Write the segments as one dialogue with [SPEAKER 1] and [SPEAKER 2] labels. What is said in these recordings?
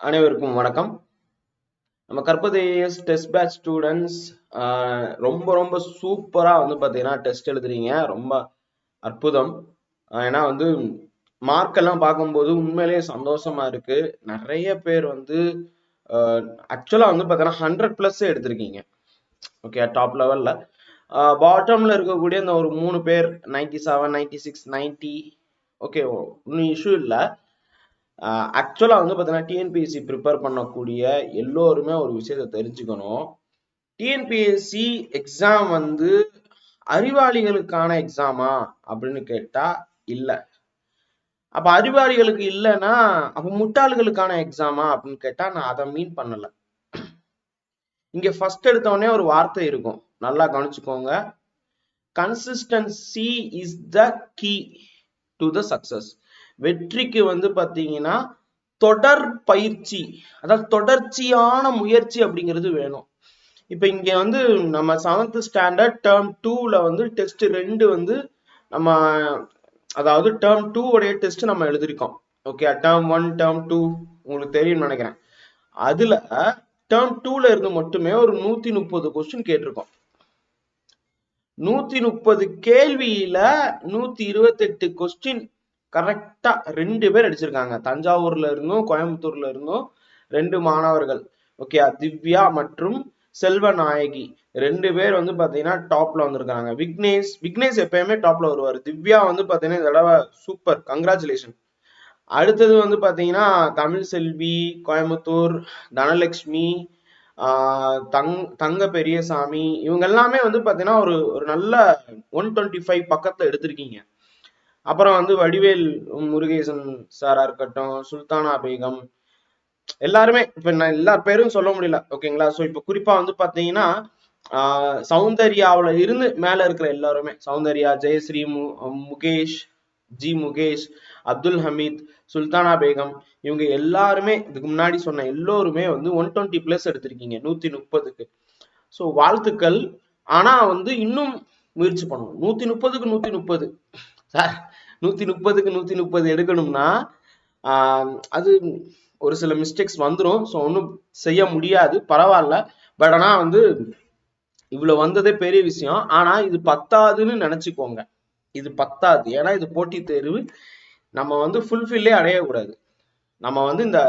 [SPEAKER 1] அனைவருக்கும் வணக்கம். நம்ம கற்பதேஎஸ் டெஸ்ட் பேட்ச் ஸ்டூடெண்ட்ஸ் ரொம்ப ரொம்ப சூப்பராக வந்து பார்த்தீங்கன்னா டெஸ்ட் எழுதுறீங்க. ரொம்ப அற்புதம். ஏன்னா வந்து மார்க்கெல்லாம் பார்க்கும்போது உண்மையிலேயே சந்தோஷமா இருக்கு. நிறைய பேர் வந்து ஆக்சுவலாக வந்து பார்த்தீங்கன்னா ஹண்ட்ரட் ப்ளஸ்ஸே எடுத்திருக்கீங்க. ஓகே டாப் லெவலில் பாட்டமில் இருக்கக்கூடிய இந்த ஒரு மூணு பேர் ninety seven ninety six ninety okay ஒன்றும் இஷ்யூ இல்லை. ஆக்சுவலாக வந்து பார்த்தீங்கன்னா டிஎன்பிஎஸ்சி ப்ரிப்பேர் பண்ணக்கூடிய எல்லோருமே ஒரு விஷயத்த தெரிஞ்சுக்கணும். டிஎன்பிஎஸ்சி எக்ஸாம் வந்து அறிவாளிகளுக்கான எக்ஸாமா அப்படின்னு கேட்டா இல்லை. அப்போ அறிவாளிகளுக்கு இல்லைன்னா அப்போ முட்டாள்களுக்கான எக்ஸாமா அப்படின்னு கேட்டா நான் அதை மீன் பண்ணல. இங்க ஃபர்ஸ்ட் எடுத்த உடனே ஒரு வார்த்தை இருக்கும். நல்லா கவனிச்சுக்கோங்க. Consistency is the key to the success வெற்றிக்கு வந்து பாத்தீங்கன்னா தொடர் பயிற்சி அதாவது தொடர்ச்சியான முயற்சி அப்படிங்கிறது வேணும். இப்ப இங்க வந்து நம்ம செவன்த் ஸ்டாண்டர்ட் டேர்ம் டூல வந்து டெஸ்ட் ரெண்டு வந்து நம்ம அதாவது டேர்ம் டூ உடைய டெஸ்ட் நம்ம எழுதிருக்கோம் okay term one term two உங்களுக்கு தெரியும்னு நினைக்கிறேன். அதுல டேர்ம் டூல இருந்து மட்டுமே ஒரு நூத்தி முப்பது கொஸ்டின் கேட்டிருக்கோம். நூத்தி முப்பது கேள்வியில நூத்தி இருபத்தி எட்டு கொஸ்டின் கரெக்டா ரெண்டு பேர் அடிச்சிருக்காங்க. தஞ்சாவூர்ல இருந்தும் கோயம்புத்தூர்ல இருந்தும் ரெண்டு மாணவர்கள். ஓகே திவ்யா மற்றும் செல்வநாயகி. ரெண்டு பேர் வந்து பாத்தீங்கன்னா டாப்ல வந்திருக்காங்க. விக்னேஷ் விக்னேஷ் எப்பயுமே டாப்ல வருவாரு. திவ்யா வந்து பாத்தீங்கன்னா இந்த தடவை சூப்பர் கங்க்ராச்சுலேஷன் அடுத்தது வந்து பாத்தீங்கன்னா தமிழ் செல்வி கோயம்புத்தூர் தனலட்சுமி ஆஹ் தங் தங்க பெரியசாமி. இவங்க எல்லாமே வந்து பாத்தீங்கன்னா ஒரு ஒரு நல்ல ஒன் டுவெண்ட்டி ஃபைவ் பக்கத்தை எடுத்திருக்கீங்க. அப்புறம் வந்து வடிவேல் முருகேசன் சாரா இருக்கட்டும் சுல்தானா பேகம் எல்லாருமே இப்ப நான் எல்லா பேரும் சொல்ல முடியல ஓகேங்களா சோ இப்ப குறிப்பா வந்து பாத்தீங்கன்னா ஆஹ் சௌந்தர்யாவுல இருந்து மேல இருக்கிற எல்லாருமே சௌந்தர்யா ஜெயஸ்ரீ மு முகேஷ் ஜி முகேஷ் அப்துல் ஹமீத் சுல்தானா பேகம் இவங்க எல்லாருமே இதுக்கு முன்னாடி சொன்ன எல்லோருமே வந்து ஒன் டுவெண்ட்டி பிளஸ் எடுத்திருக்கீங்க நூத்தி முப்பதுக்கு. ஸோ வாழ்த்துக்கள். ஆனா வந்து இன்னும் முயற்சி பண்ணணும் நூத்தி முப்பதுக்கு நூத்தி முப்பது. சார் நூத்தி முப்பதுக்கு நூத்தி முப்பது எடுக்கணும்னா ஆஹ் அது ஒரு சில மிஸ்டேக்ஸ் வந்துடும் ஸோ ஒன்றும் செய்ய முடியாது. பரவாயில்ல. பட் ஆனா வந்து இவ்வளவு வந்ததே பெரிய விஷயம். ஆனா இது பத்தாதுன்னு நினச்சிக்கோங்க. இது பத்தாது. ஏன்னா இது போட்டித் தேர்வு. நம்ம வந்து ஃபுல்ஃபில்லே அடையக்கூடாது. நம்ம வந்து இந்த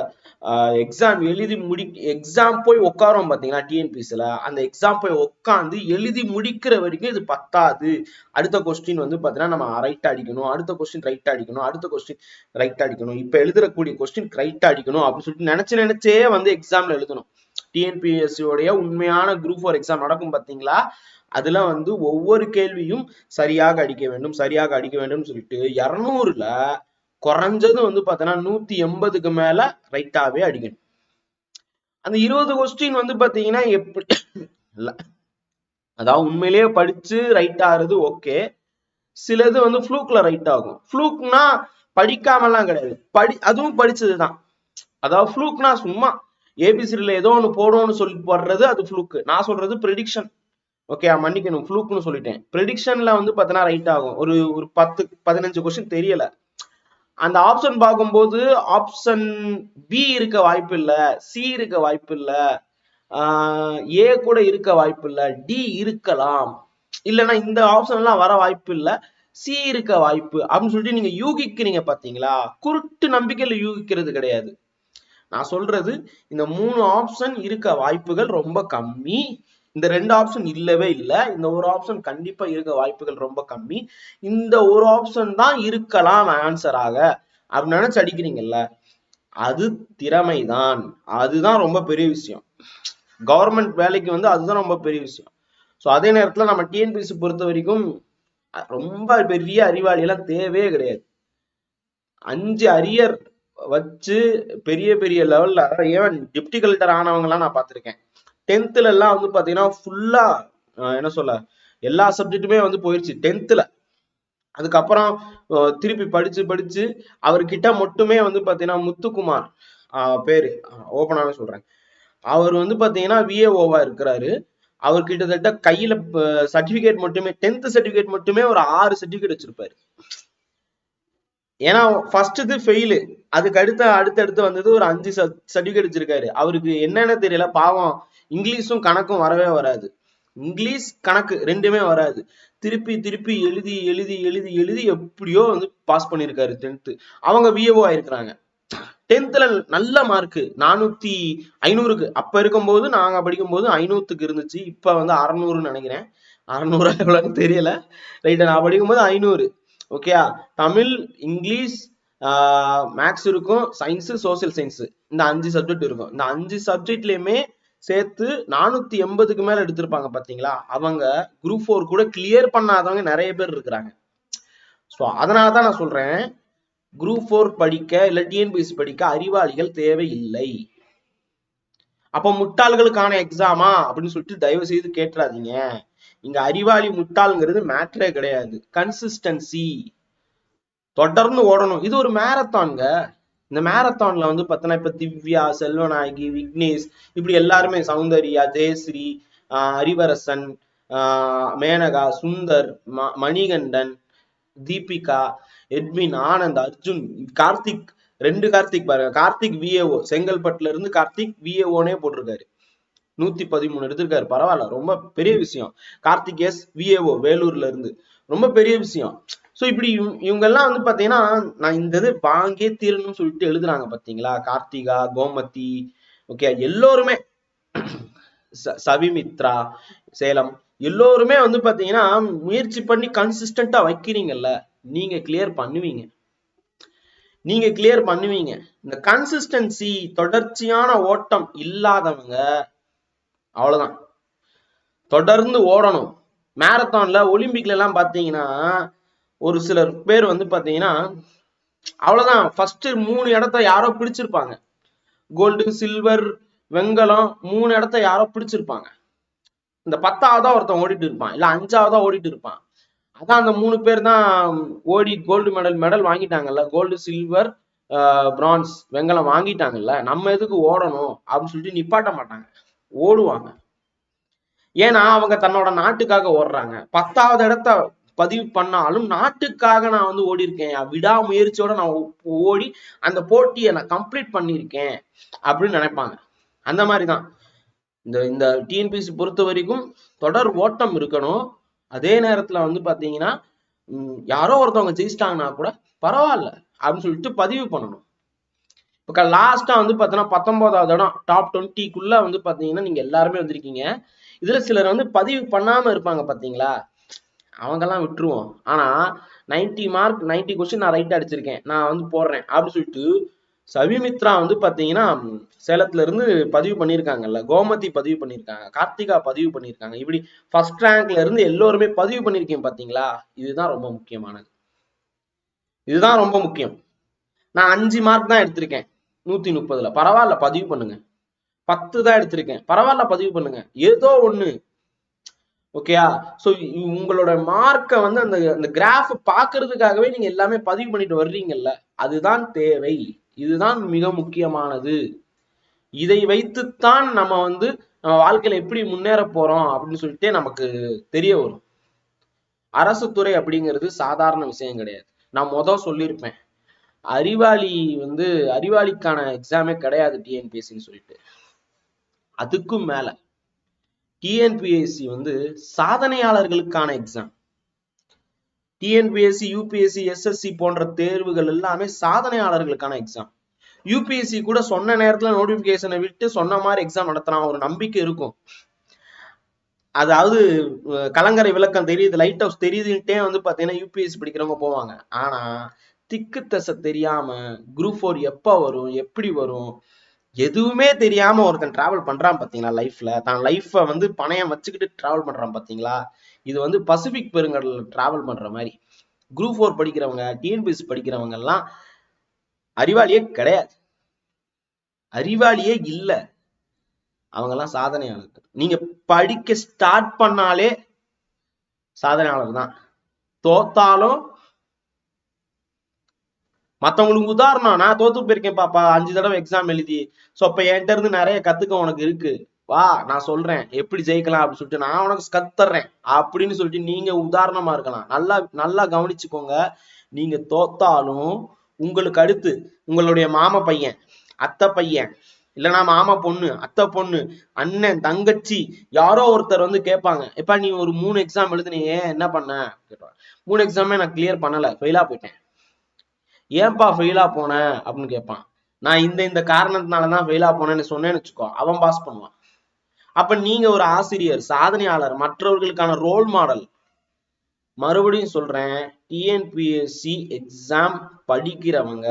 [SPEAKER 1] எக்ஸாம் எழுதி முடி எக்ஸாம் போய் உட்காரோம் பார்த்தீங்கன்னா டிஎன்பிசில அந்த எக்ஸாம் போய் உட்காந்து எழுதி முடிக்கிற வரைக்கும் இது பத்தாது. அடுத்த கொஸ்டின் வந்து பார்த்தீங்கன்னா நம்ம ரைட் அடிக்கணும். அடுத்த கொஸ்டின் ரைட் அடிக்கணும். அடுத்த கொஸ்டின் ரைட் அடிக்கணும். இப்போ எழுதுறக்கூடிய கொஸ்டின் ரைட் அடிக்கணும் அப்படின்னு சொல்லிட்டு நினைச்சு நினைச்சே வந்து எக்ஸாம்ல எழுதணும். டிஎன்பிஎஸ்சியோடைய உண்மையான குரூப் ஃபோர் எக்ஸாம் நடக்கும் பார்த்தீங்களா அதுல வந்து ஒவ்வொரு கேள்வியும் சரியாக அடிக்க வேண்டும் சரியாக அடிக்க வேண்டும் சொல்லிட்டு இரநூறுல குறைஞ்சது வந்து பாத்தீங்கன்னா நூத்தி எண்பதுக்கு மேல ரைட்டாவே அடிக்கணும். அந்த இருபது கொஸ்டின் வந்து பாத்தீங்கன்னா எப்படி இல்ல. அதாவது உண்மையிலேயே படிச்சு ரைட் ஆகுறது ஓகே சிலது வந்து ஃப்ளூக்ல ரைட் ஆகும். ஃப்ளூக்னா படிக்காமலாம் கிடையாது. படி அதுவும் படிச்சதுதான். அதாவது ஃப்ளூக்னா சும்மா ஏபிசிடில ஏதோ ஒன்று போடும்னு சொல்லி போடுறது அது ஃப்ளூக்கு நான் சொல்றது ப்ரெடிக்ஷன் ஓகே மன்னிக்கணும். ஃப்ளூக்னு சொல்லிட்டேன். ப்ரெடிக்ஷன்ல வந்து பார்த்தீங்கன்னா ரைட் ஆகும். ஒரு ஒரு பத்து பதினஞ்சு கொஸ்டின் தெரியல. அந்த ஆப்ஷன் பார்க்கும்போது ஆப்ஷன் பி இருக்க வாய்ப்பு இல்ல சி இருக்க வாய்ப்பு இல்லை ஏ கூட இருக்க வாய்ப்பு இல்லை டி இருக்கலாம். இல்லைன்னா இந்த ஆப்ஷன் எல்லாம் வர வாய்ப்பு இல்ல சி இருக்க வாய்ப்பு. அப்படின்னு சொல்லிட்டு நீங்க யூகிக்கிறீங்க பாத்தீங்களா? குருட்டு நம்பிக்கையில யூகிக்கிறது கிடையாது. நான் சொல்றது இந்த மூணு ஆப்ஷன் இருக்க வாய்ப்புகள் ரொம்ப கம்மி. இந்த ரெண்டு ஆப்ஷன் இல்லவே இல்லை. இந்த ஒரு ஆப்ஷன் கண்டிப்பா இருக்க வாய்ப்புகள் ரொம்ப கம்மி. இந்த ஒரு ஆப்ஷன் தான் இருக்கலாம் ஆன்சராக அப்படின்னு நினைச்சு அடிக்கிறீங்கல்ல? அது திறமைதான். அதுதான் ரொம்ப பெரிய விஷயம். கவர்மெண்ட் வேலைக்கு வந்து அதுதான் ரொம்ப பெரிய விஷயம். ஸோ அதே நேரத்துல நம்ம டிஎன்பிசி பொறுத்த வரைக்கும் ரொம்ப பெரிய அறிவாளியெல்லாம் தேவையே கிடையாது. அஞ்சு அரியர் வச்சு பெரிய பெரிய லெவல்ல ஏன் டிப்டி கலெக்டர் ஆனவங்கலாம் நான் பார்த்திருக்கேன். டென்த்துல எல்லாம் வந்து பாத்தீங்கன்னா ஃபுல்லா என்ன சொல்ல எல்லா சப்ஜெக்ட்டுமே வந்து போயிடுச்சு டென்த்துல அதுக்கப்புறம் திருப்பி படிச்சு படிச்சு அவர்கிட்ட மட்டுமே வந்து பாத்தீங்கன்னா முத்துக்குமார் பேரு ஓபனாவே சொல்றேன். அவர் வந்து பாத்தீங்கன்னா விஏஓவா இருக்கிறாரு. அவர் கிட்டத்தட்ட கையில சர்டிபிகேட் மட்டுமே டென்த் சர்டிபிகேட் மட்டுமே ஒரு ஆறு சர்டிபிகேட் வச்சிருப்பாரு. ஏன்னா ஃபர்ஸ்ட் இது ஃபெயிலு அதுக்கு அடுத்த அடுத்தடுத்து வந்தது ஒரு அஞ்சு சர்டிஃபிகேட் வச்சிருக்காரு. அவருக்கு என்னென்ன தெரியல. பாவம் இங்கிலீஷும் கணக்கும் வரவே வராது. இங்கிலீஷ் கணக்கு ரெண்டுமே வராது. திருப்பி திருப்பி எழுதி எழுதி எழுதி எழுதி எப்படியோ வந்து பாஸ் பண்ணியிருக்காரு டென்த்து அவங்க விஏஓ ஆயிருக்கிறாங்க. டென்த்தில் நல்ல மார்க்கு நானூத்தி ஐநூறுக்கு. அப்ப இருக்கும்போது நாங்க படிக்கும்போது ஐநூற்றுக்கு இருந்துச்சு. இப்போ வந்து அறநூறுன்னு நினைக்கிறேன். அறநூறு எவ்வளோன்னு தெரியல. ரைட் நான் படிக்கும்போது ஐநூறு. ஓகேயா தமிழ் இங்கிலீஷ் மேக்ஸ் இருக்கும் சயின்ஸு சோசியல் சயின்ஸு இந்த அஞ்சு சப்ஜெக்ட் இருக்கும். இந்த அஞ்சு சப்ஜெக்ட்லேயுமே சேர்த்து நானூத்தி எண்பதுக்கு மேல எடுத்திருப்பாங்க பாத்தீங்களா? அவங்க குரூப் ஃபோர் கூட கிளியர் பண்ணாதவங்க நிறைய பேர் இருக்கிறாங்க. ஸோ அதனால தான் நான் சொல்றேன் குரூப் ஃபோர் படிக்க இல்லை டிஎன்பிஎஸ்சி படிக்க அறிவாளிகள் தேவையில்லை. அப்போ முட்டாள்களுக்கான எக்ஸாமா அப்படின்னு சொல்லிட்டு தயவு செய்து கேட்டுறாதீங்க. இங்க அறிவாளி முட்டாள்ங்கிறது மேட்ரே கிடையாது. கன்சிஸ்டன்சி தொடர்ந்து ஓடணும். இது ஒரு மேரத்தான்ங்க இந்த மேரத்தான்ல வந்து பார்த்தோன்னா இப்ப திவ்யா செல்வநாயகி விக்னேஷ் இப்படி எல்லாருமே சௌந்தர்யா ஜெயஸ்ரீ ஆஹ் அறிவரசன் ஆஹ் மேனகா சுந்தர் ம- மணிகண்டன் தீபிகா எட்வின் ஆனந்த் அர்ஜுன் கார்த்திக் ரெண்டு கார்த்திக் பாருங்க. கார்த்திக் விஏஓ செங்கல்பட்டுல இருந்து கார்த்திக் விஏஓனே போட்டிருக்காரு. நூத்தி பதிமூணு எடுத்திருக்காரு. பரவாயில்ல ரொம்ப பெரிய விஷயம். கார்த்திக் எஸ் விஏஓ வேலூர்ல இருந்து. ரொம்ப பெரிய விஷயம். சோ இப்படி இவங்க இவங்க எல்லாம் வந்து பாத்தீங்கன்னா நான் இந்த இது வாங்கியே தீரணும்னு சொல்லிட்டு எழுதுறாங்க பாத்தீங்களா? கார்த்திகா கோமதி ஓகே எல்லோருமே. ச- சவிமித்ரா சேலம் எல்லோருமே வந்து பாத்தீங்கன்னா முயற்சி பண்ணி கன்சிஸ்டன்டா வைக்கிறீங்கல்ல. நீங்க கிளியர் பண்ணுவீங்க. நீங்க கிளியர் பண்ணுவீங்க. இந்த கன்சிஸ்டன்சி தொடர்ச்சியான ஓட்டம் இல்லாதவங்க அவ்வளவுதான். தொடர்ந்து ஓடணும். மேரத்தான்ல ஒலிம்பிக்ல எல்லாம் பாத்தீங்கன்னா ஒரு சிலர் பேர் வந்து பாத்தீங்கன்னா அவ்வளவுதான். ஃபர்ஸ்ட் மூணு இடத்த யாரோ பிடிச்சிருப்பாங்க. கோல்டு சில்வர் வெங்கலம் மூணு இடத்த யாரோ பிடிச்சிருப்பாங்க. இந்த பத்தாவதா ஒருத்தன் ஓடிட்டு இருப்பான். இல்ல அஞ்சாவதா ஓடிட்டு இருப்பான். அதான் அந்த மூணு பேர் தான் ஓடி கோல்டு மெடல் மெடல் வாங்கிட்டாங்கல்ல. கோல்டு சில்வர் பிரான்ஸ் வெங்கலம் வாங்கிட்டாங்கல்ல. நம்ம எதுக்கு ஓடணும் அப்படின்னு சொல்லிட்டு நிப்பாட்ட மாட்டாங்க. ஓடுவாங்க. ஏன்னா அவங்க தன்னோட நாட்டுக்காக ஓடுறாங்க. பத்தாவது இடத்த பதிவு பண்ணாலும் நாட்டுக்காக நான் வந்து ஓடி இருக்கேன் விடாமுயற்சியோட நான் ஓடி அந்த போட்டியை நான் கம்ப்ளீட் பண்ணியிருக்கேன் அப்படின்னு நினைப்பாங்க. அந்த மாதிரிதான். இந்த இந்த டிஎன்பிசி பொறுத்த வரைக்கும் தொடர் ஓட்டம் இருக்கணும். அதே நேரத்துல வந்து பாத்தீங்கன்னா யாரோ ஒருத்தவங்க ஜெயிச்சிட்டாங்கன்னா கூட பரவாயில்ல அப்படின்னு சொல்லிட்டு பதிவு பண்ணணும். இப்போ லாஸ்டா வந்து பார்த்தீங்கன்னா பத்தொன்பதாவது இடம் டாப் டுவெண்ட்டிக்குள்ளே வந்து பாத்தீங்கன்னா நீங்க எல்லாருமே வந்திருக்கீங்க. இதுல சிலர் வந்து பதிவு பண்ணாம இருப்பாங்க பாத்தீங்களா? அவங்கெல்லாம் விட்டுருவோம். ஆனா 90 மார்க் 90 கொஸ்டின் நான் ரைட் அடிச்சிருக்கேன். நான் வந்து போடுறேன். அப்படின்னு சொல்லிட்டு சவிமித்ரா வந்து பாத்தீங்கன்னா சேலத்துலேருந்து சேலத்துல இருந்து பதிவு பண்ணியிருக்காங்கல்ல. கோமதி பதிவு பண்ணியிருக்காங்க. கார்த்திகா பதிவு பண்ணியிருக்காங்க. இப்படி ஃபர்ஸ்ட் ரேங்க்ல இருந்து எல்லோருமே பதிவு பண்ணியிருக்கேன் பாத்தீங்களா? இதுதான் ரொம்ப முக்கியமானது. இதுதான் ரொம்ப முக்கியம். நான் அஞ்சு மார்க் தான் எடுத்திருக்கேன். நூத்தி முப்பதுல. பரவாயில்ல பதிவு பண்ணுங்க. பத்து தான் எடுத்திருக்கேன். பரவாயில்ல பதிவு பண்ணுங்க. ஏதோ ஒண்ணு. ஓகேயா? சோ உங்களோட மார்க்கை வந்து அந்த அந்த கிராஃப் பாக்குறதுக்காகவே நீங்க எல்லாமே பதிவு பண்ணிட்டு வர்றீங்கல்ல. அதுதான் தேவை. இதுதான் மிக முக்கியமானது. இதை வைத்துத்தான் நம்ம வந்து நம்ம வாழ்க்கையில எப்படி முன்னேற போறோம் அப்படின்னு சொல்லிட்டு நமக்கு தெரிய வரும். அரசு துறை அப்படிங்கிறது சாதாரண விஷயம் கிடையாது. நான் மொதல் சொல்லியிருப்பேன். அறிவாளி வந்து அறிவாளிக்கான எக்ஸாமே கிடையாது டிஎன்பிஎஸ்சின்னு சொல்லிட்டு. அதுக்கும் மேல டிஎன்பிஎஸ்சி வந்து சாதனையாளர்களுக்கான எக்ஸாம் டிஎன்பிஎஸ்சி யூபிஎஸ்சி எஸ்எஸ்சி போன்ற தேர்வுகள் எல்லாமே சாதனையாளர்களுக்கான எக்ஸாம் யூபிஎஸ்சி கூட சொன்ன நேரத்துல நோட்டிபிகேஷனை விட்டு சொன்ன மாதிரி எக்ஸாம் நடத்தினா ஒரு நம்பிக்கை இருக்கும். அதாவது கலங்கரை விளக்கம் தெரியுது லைட் ஹவுஸ் தெரியுதுன்ட்டே வந்து பாத்தீங்கன்னா யூபிஎஸ்சி படிக்கிறவங்க போவாங்க. ஆனா திக்கு தசை தெரியாம குரூப் ஃபோர் எப்ப வரும் எப்படி வரும் எதுவுமே தெரியாம ஒருத்தன் டிராவல் பண்றான் பாத்தீங்களா லைஃப்ல தான் லைஃப்பை வந்து பணயம் வச்சுக்கிட்டு டிராவல் பண்றான் பாத்தீங்களா? இது வந்து பசிபிக் பெருங்கடல்ல டிராவல் பண்ற மாதிரி. குரூப் ஃபோர் படிக்கிறவங்க டிஎன்பிஎஸ் படிக்கிறவங்க எல்லாம் அறிவாளியே கிடையாது. அறிவாளியே இல்ல. அவங்க எல்லாம் சாதனையாளர்கள். நீங்க படிக்க ஸ்டார்ட் பண்ணாலே சாதனையாளர் தான். தோத்தாலும் மத்தவங்களுக்கு உதாரணம் நான் தோத்து போயிருக்கேன் பாப்பா அஞ்சு தடவை எக்ஸாம் எழுதி. ஸோ அப்போ என்கிட்ட இருந்து நிறைய கத்துக்க உனக்கு இருக்கு. வா நான் சொல்றேன். எப்படி ஜெயிக்கலாம் அப்படின்னு சொல்லிட்டு நான் உனக்கு கத்துறேன் அப்படின்னு சொல்லிட்டு நீங்க உதாரணமா இருக்கலாம். நல்லா நல்லா கவனிச்சுக்கோங்க. நீங்க தோத்தாலும் உங்களுக்கு அடுத்து உங்களுடைய மாமா பையன் அத்தை பையன் இல்லைன்னா மாமா பொண்ணு அத்தை பொண்ணு அண்ணன் தங்கச்சி யாரோ ஒருத்தர் வந்து கேட்பாங்க எப்பா நீ ஒரு மூணு எக்ஸாம் எழுதுனியே என்ன பண்ண? கேட்பாங்க. மூணு எக்ஸாமே நான் கிளியர் பண்ணல ஃபெயிலா போயிட்டேன். ஏன்பா ஃபெயிலா போன? அப்படின்னு கேட்பான் நான் இந்த இந்த காரணத்தினால தான் ஃபெயிலா போனேன்னு சொன்னேன்னு வச்சுக்கோ அவன் பாஸ் பண்ணுவான். அப்ப நீங்க ஒரு ஆசிரியர் சாதனையாளர் மற்றவர்களுக்கான ரோல் மாடல் மறுபடியும் சொல்றேன் டிஎன்பிஎஸ்சி எக்ஸாம் படிக்கிறவங்க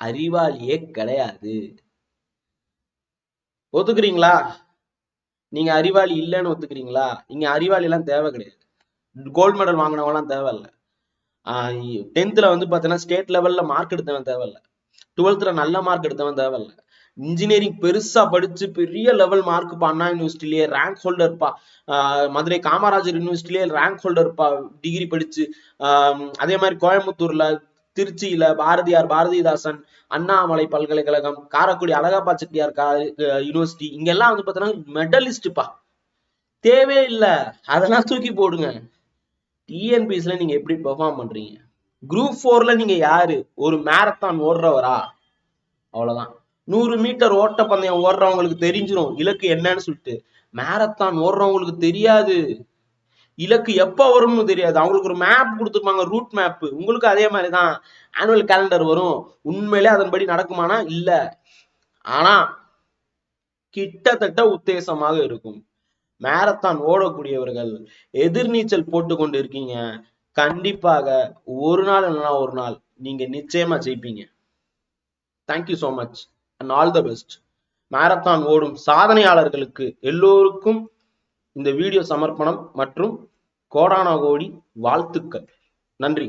[SPEAKER 1] அறிவாளியே கிடையாது. ஒத்துக்கிறீங்களா? நீங்க அறிவாளி இல்லைன்னு ஒத்துக்கிறீங்களா? நீங்க அறிவாளி எல்லாம் தேவை கிடையாது. கோல்டு மெடல் வாங்கினவங்க எல்லாம் தேவையில்ல. டென்த்தில் வந்து பாத்தீங்கன்னா ஸ்டேட் லெவல்ல மார்க் எடுத்தவன் தேவையில்ல. டுவெல்த்ல நல்ல மார்க் எடுத்தவன் தேவையில்ல. இன்ஜினியரிங் பெருசா படிச்சு பெரிய லெவல் மார்க் பா அண்ணா யூனிவர்சிட்டிலேயே ரேங்க் ஹோல்டர் பா மதுரை காமராஜர் யூனிவர்சிட்டிலேயே ரேங்க் ஹோல்டர் இருப்பா டிகிரி படிச்சு ஆஹ் அதே மாதிரி கோயம்புத்தூர்ல திருச்சியில பாரதியார் பாரதிதாசன் அண்ணாமலை பல்கலைக்கழகம் காரைக்குடி அழகப்பா செட்டியார் கா யூனிவர்சிட்டி இங்கெல்லாம் வந்து பார்த்தீங்கன்னா மெடலிஸ்ட்பா தேவையே இல்ல. அதெல்லாம் தூக்கி போடுங்க. டிஎன்பிஎஸ்ல நீங்க எப்படி பெர்ஃபார்ம் பண்றீங்க? குரூப் ஃபோர்ல நீங்க யாரு? ஒரு மேரத்தான் ஓடுறவரா? அவ்வளவுதான். நூறு மீட்டர் ஓட்ட பந்தயம் ஓடுறவங்களுக்கு தெரிஞ்சிடும் இலக்கு என்னன்னு சொல்லிட்டு. மேரத்தான் ஓடுறவங்களுக்கு தெரியாது. இலக்கு எப்ப வரும்னு தெரியாது. அவங்களுக்கு ஒரு மேப் கொடுத்துருப்பாங்க ரூட் மேப் உங்களுக்கு அதே மாதிரிதான். ஆனுவல் கேலண்டர் வரும். உண்மையிலே அதன்படி நடக்குமானா? இல்ல. ஆனா கிட்டத்தட்ட உத்தேசமாக இருக்கும். மேரத்தான் ஓடக்கூடியவர்கள் எதிர்நீச்சல் போட்டு கொண்டு இருக்கீங்க கண்டிப்பாக ஒரு நாள் இல்லைன்னா ஒரு நாள் நீங்க நிச்சயமா ஜெயிப்பீங்க. Thank you so much and all the best marathon ஓடும் சாதனையாளர்களுக்கு எல்லோருக்கும் இந்த வீடியோ சமர்ப்பணம் மற்றும் கோடானா கோடி வாழ்த்துக்கள். நன்றி.